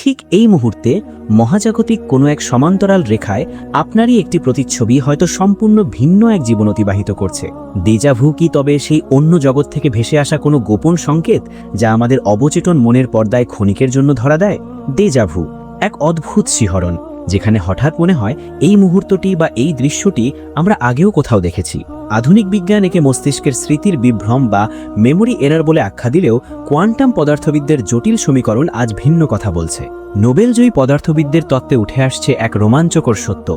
ঠিক এই মুহূর্তে মহাজাগতিক কোনো এক সমান্তরাল রেখায় আপনারই একটি প্রতিচ্ছবি হয়তো সম্পূর্ণ ভিন্ন এক জীবন অতিবাহিত করছে। দেজাভু কি তবে সেই অন্য জগৎ থেকে ভেসে আসা কোনো গোপন সংকেত যা আমাদের অবচেতন মনের পর্দায় ক্ষণিকের জন্য ধরা দেয়? দেজাভু এক অদ্ভুত শিহরণ, যেখানে হঠাৎ মনে হয় এই মুহূর্তটি বা এই দৃশ্যটি আমরা আগেও কোথাও দেখেছি। আধুনিক বিজ্ঞান একে মস্তিষ্কের স্মৃতির বিভ্রম বা মেমোরি এরার বলে আখ্যা দিলেও কোয়ান্টাম পদার্থবিদদের জটিল সমীকরণ আজ ভিন্ন কথা বলছে। নোবেলজয়ী পদার্থবিদদের তত্ত্বে উঠে আসছে এক রোমাঞ্চকর সত্য।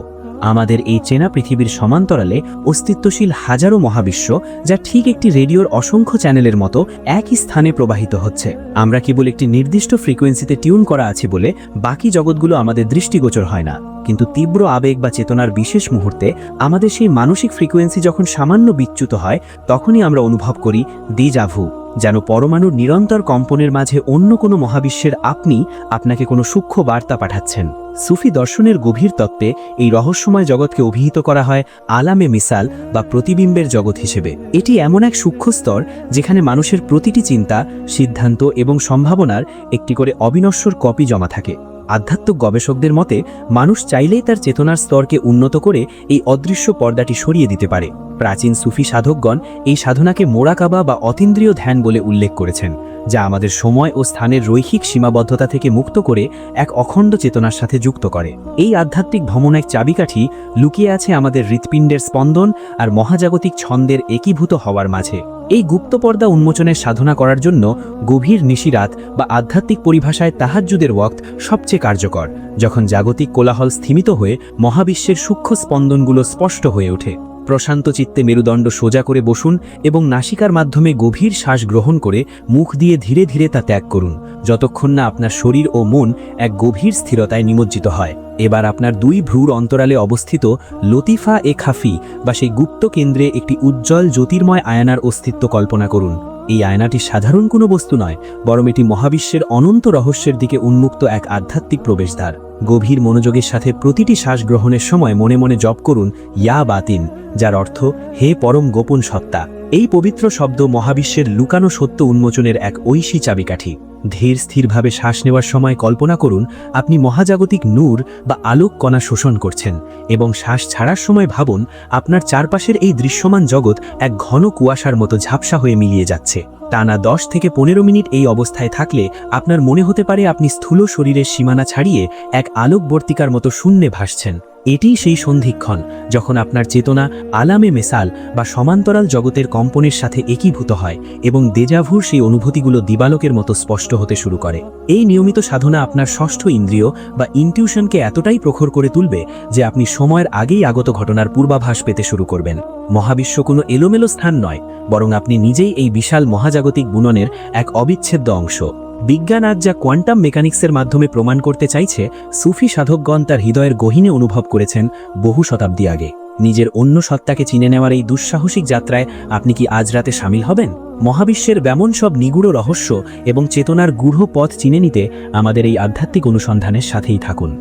আমাদের এই চেনা পৃথিবীর সমান্তরালে অস্তিত্বশীল হাজারো মহাবিশ্ব যা ঠিক একটি রেডিওর অসংখ্য চ্যানেলের মতো একই স্থানে প্রবাহিত হচ্ছে। আমরা কেবল একটি নির্দিষ্ট ফ্রিকোয়েন্সিতে টিউন করা আছি বলে বাকি জগৎগুলো আমাদের দৃষ্টিগোচর হয় না। কিন্তু তীব্র আবেগ বা চেতনার বিশেষ মুহূর্তে আমাদের সেই মানসিক ফ্রিকোয়েন্সি যখন সামান্য বিচ্যুত হয়, তখনই আমরা অনুভব করি দি দিজাভু যেন পরমাণুর নিরন্তর কম্পনের মাঝে অন্য কোনো মহাবিশ্বের আপনি আপনাকে কোনো সূক্ষ্ম বার্তা পাঠাচ্ছেন। সুফি দর্শনের গভীর তত্ত্বে এই রহস্যময় জগৎকে অভিহিত করা হয় আলামে মিসাল বা প্রতিবিম্বের জগৎ হিসেবে। এটি এমন এক সূক্ষ্ম স্তর যেখানে মানুষের প্রতিটি চিন্তা, সিদ্ধান্ত এবং সম্ভাবনার একটি করে অবিনশ্বর কপি জমা থাকে। আধ্যাত্মিক গবেষকদের মতে, মানুষ চাইলেই তার চেতনার স্তরকে উন্নত করে এই অদৃশ্য পর্দাটি সরিয়ে দিতে পারে। প্রাচীন সুফি সাধকগণ এই সাধনাকে মোড়াকাবা বা অতীন্দ্রিয় ধ্যান বলে উল্লেখ করেছেন, যা আমাদের সময় ও স্থানের রৈখিক সীমাবদ্ধতা থেকে মুক্ত করে এক অখণ্ড চেতনার সাথে যুক্ত করে। এই আধ্যাত্মিক ভ্রমণ এক চাবিকাঠি লুকিয়ে আছে আমাদের হৃৎপিণ্ডের স্পন্দন আর মহাজাগতিক ছন্দের একীভূত হওয়ার মাঝে। এই গুপ্তপর্দা উন্মোচনের সাধনা করার জন্য গভীর নিশিরাত বা আধ্যাত্মিক পরিভাষায় তাহাজ্জুদের ওয়াক্ত সবচেয়ে কার্যকর, যখন জাগতিক কোলাহল স্থিমিত হয়ে মহাবিশ্বের সূক্ষ্ম স্পন্দনগুলো স্পষ্ট হয়ে ওঠে। প্রশান্ত চিত্তে মেরুদণ্ড সোজা করে বসুন এবং নাসিকার মাধ্যমে গভীর শ্বাস গ্রহণ করে মুখ দিয়ে ধীরে ধীরে তা ত্যাগ করুন। যতক্ষণ না আপনার শরীর ও মন এক গভীর স্থিরতায় নিমজ্জিত হয়। এবার আপনার দুই ভ্রুর অন্তরালে অবস্থিত লতিফা এ খাফি বা সেই গুপ্ত কেন্দ্রে একটি উজ্জ্বল জ্যোতির্ময় আয়নার অস্তিত্ব কল্পনা করুন। এই আয়নাটি সাধারণ কোনো বস্তু নয়, বরং এটি মহাবিশ্বের অনন্ত রহস্যের দিকে উন্মুক্ত এক আধ্যাত্মিক প্রবেশদ্বার। গভীর মনোযোগের সাথে প্রতিটি শ্বাস গ্রহণের সময় মনে মনে জপ করুন, ইয়া বাতিন। যার অর্থ, হে পরম গোপন সত্তা, এই পবিত্র শব্দ মহাবিশ্বের লুকানো সত্য উন্মোচনের এক ঐশী চাবিকাঠি। ধীর স্থিরভাবে শ্বাস নেওয়ার সময় কল্পনা করুন, আপনি মহাজাগতিক নূর বা আলোক কণা শোষণ করছেন এবং শ্বাস ছাড়ার সময় ভাবুন, আপনার চারপাশের এই দৃশ্যমান জগৎ এক ঘন কুয়াশার মতো ঝাপসা হয়ে মিলিয়ে যাচ্ছে। টানা দশ থেকে পনেরো মিনিট এই অবস্থায় থাকলে আপনার মনে হতে পারে আপনি স্থূল শরীরের সীমানা ছাড়িয়ে এক আলোকবর্তিকার মতো শূন্যে ভাসছেন। এটিই সেই সন্ধিক্ষণ যখন আপনার চেতনা আলামে মেসাল বা সমান্তরাল জগতের কম্পনের সাথে একীভূত হয় এবং দেজাভুর সেই অনুভূতিগুলো দিবালকের মতো স্পষ্ট হতে শুরু করে। এই নিয়মিত সাধনা আপনার ষষ্ঠ ইন্দ্রিয় বা ইনটিউশনকে এতটাই প্রখর করে তুলবে যে আপনি সময়ের আগেই আগত ঘটনার পূর্বাভাস পেতে শুরু করবেন। মহাবিশ্ব কোনো এলোমেলো স্থান নয়, বরং আপনি নিজেই এই বিশাল মহাজাগতিক বুননের এক অবিচ্ছেদ্য অংশ। বিজ্ঞান আজ যা কোয়ান্টাম মেকানিক্সের মাধ্যমে প্রমাণ করতে চাইছে, সুফি সাধকগণ তার হৃদয়ের গহীনে অনুভব করেছেন বহু শতাব্দী আগে। নিজের অন্য সত্তাকে চিনে নেওয়ার এই দুঃসাহসিক যাত্রায় আপনি কি আজ রাতে সামিল হবেন? মহাবিশ্বের ব্যামন সব নিগুড় রহস্য এবং চেতনার গূঢ় পথ চিনে নিতে আমাদের এই আধ্যাত্মিক অনুসন্ধানের সাথেই থাকুন।